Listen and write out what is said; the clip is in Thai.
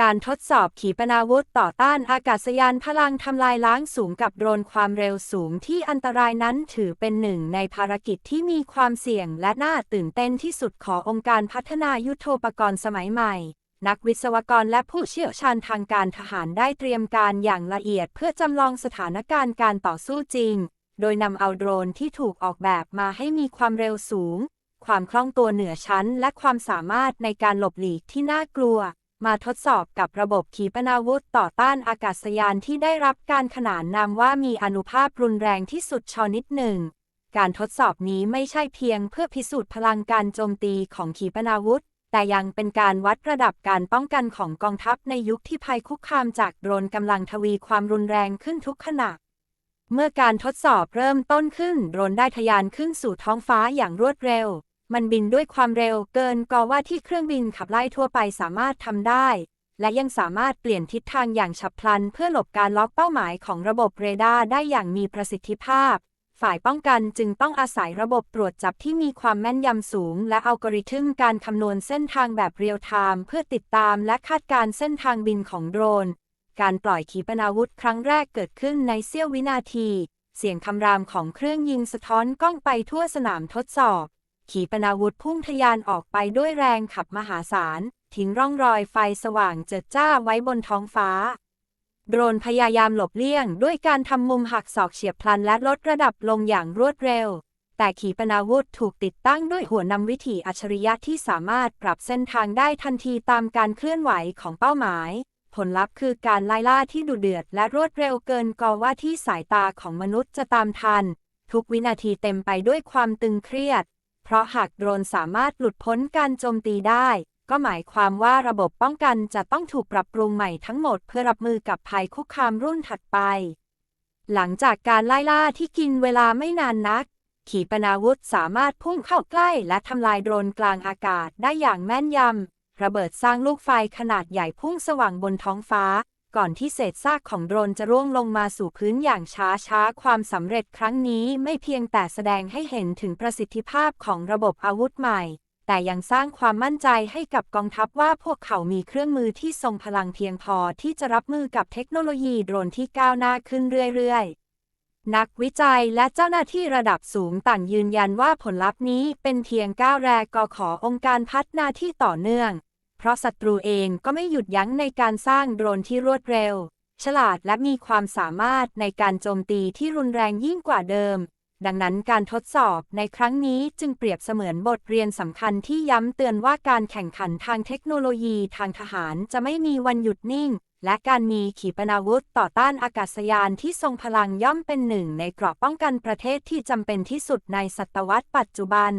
การทดสอบขีปนาวุธต่อต้านอากาศยานพลังทำลายล้างสูงกับโดรนความเร็วสูงที่อันตรายนั้นถือเป็นหนึ่งในภารกิจที่มีความเสี่ยงและน่าตื่นเต้นที่สุดขององค์การพัฒนายุทโธปกรณ์สมัยใหม่ นักวิศวกรและผู้เชี่ยวชาญทางการทหารได้เตรียมการอย่างละเอียดเพื่อจำลองสถานการณ์การต่อสู้จริง โดยนำเอาโดรนที่ถูกออกแบบมาให้มีความเร็วสูง ความคล่องตัวเหนือชั้น และความสามารถในการหลบหลีกที่น่ากลัว มาทดสอบกับระบบขีปนาวุธต่อต้านอากาศยานที่ได้รับการขนานนามว่ามีอนุภาพรุนแรงที่สุดชนิดหนึ่ง การทดสอบนี้ไม่ใช่เพียงเพื่อพิสูจน์พลังการโจมตีของขีปนาวุธ แต่ยังเป็นการวัดระดับการป้องกันของกองทัพในยุคที่ภัยคุกคามจากโดรนกำลังทวีความรุนแรงขึ้นทุกขณะเมื่อการทดสอบเริ่มต้นขึ้น โดรนได้ทะยานขึ้นสู่ท้องฟ้าอย่างรวดเร็ว มันบินด้วยความเร็วเกินกว่าที่เครื่องบินขับไล่ทั่วไปสามารถทำได้ และยังสามารถเปลี่ยนทิศทางอย่างฉับพลัน เพื่อหลบการล็อกเป้าหมายของระบบเรดาร์ได้อย่างมีประสิทธิภาพ ฝ่ายป้องกันจึงต้องอาศัยระบบตรวจจับที่มีความแม่นยำสูง และอัลกอริทึมการคำนวณเส้นทางแบบเรียลไทม์เพื่อติดตามและคาดการเส้นทางบินของโดรน การปล่อยขีปนาวุธครั้งแรกเกิดขึ้นในเสี้ยววินาที เสียงคำรามของเครื่องยิงสะท้อนกล้องไปทั่วสนามทดสอบ ขีปนาวุธพุ่งทะยานออกไปด้วยแรงขับมหาศาล ทิ้งร่องรอยไฟสว่างเจิดจ้าไว้บนท้องฟ้า โดรนพยายามหลบเลี่ยง ด้วยการทำมุมหักศอกเฉียบพลันและลดระดับลงอย่างรวดเร็ว แต่ขีปนาวุธถูกติดตั้งด้วยหัวนำวิถีอัจฉริยะที่สามารถปรับเส้นทางได้ทันทีตามการเคลื่อนไหวของเป้าหมาย ผลลัพธ์คือการไล่ล่าที่ดุเดือดและรวดเร็วเกินกว่าที่สายตาของมนุษย์จะตามทัน ทุกวินาทีเต็มไปด้วยความตึงเครียด เพราะหากโดรนสามารถหลุดพ้นการโจมตีได้ ก็หมายความว่าระบบป้องกันจะต้องถูกปรับปรุงใหม่ทั้งหมดเพื่อรับมือกับภัยคุกคามรุ่นถัดไป หลังจากการไล่ล่าที่กินเวลาไม่นานนัก ขีปนาวุธสามารถพุ่งเข้าใกล้และทำลายโดรนกลางอากาศได้อย่างแม่นยำระเบิดสร้างลูกไฟขนาดใหญ่พุ่งสว่างบนท้องฟ้า ก่อนที่เศษซากของโดรนจะร่วงลงมาสู่พื้นอย่างช้าช้าๆความสำเร็จครั้งนี้ไม่เพียงแต่แสดงให้เห็นถึงประสิทธิภาพของระบบอาวุธใหม่ แต่ยังสร้างความมั่นใจให้กับกองทัพว่าพวกเขามีเครื่องมือที่ทรงพลังเพียงพอที่จะรับมือกับเทคโนโลยีโดรนที่ก้าวหน้าขึ้นเรื่อยๆนักวิจัยและเจ้าหน้าที่ระดับสูงต่างยืนยันว่าผลลัพธ์นี้เป็นเพียงก้าวแรกก็ของค์การพัฒนาที่ต่อเนื่อง เพราะศัตรูเองก็ไม่หยุดยั้งในการสร้างโดรนที่รวดเร็ว ฉลาดและมีความสามารถในการโจมตีที่รุนแรงยิ่งกว่าเดิม ดังนั้นการทดสอบในครั้งนี้จึงเปรียบเสมือนบทเรียนสำคัญที่ย้ำเตือนว่าการแข่งขันทางเทคโนโลยีทางทหารจะไม่มีวันหยุดนิ่ง และการมีขีปนาวุธต่อต้านอากาศยานที่ทรงพลังย่อมเป็นหนึ่งในเกราะป้องกันประเทศที่จำเป็นที่สุดในศตวรรษปัจจุบัน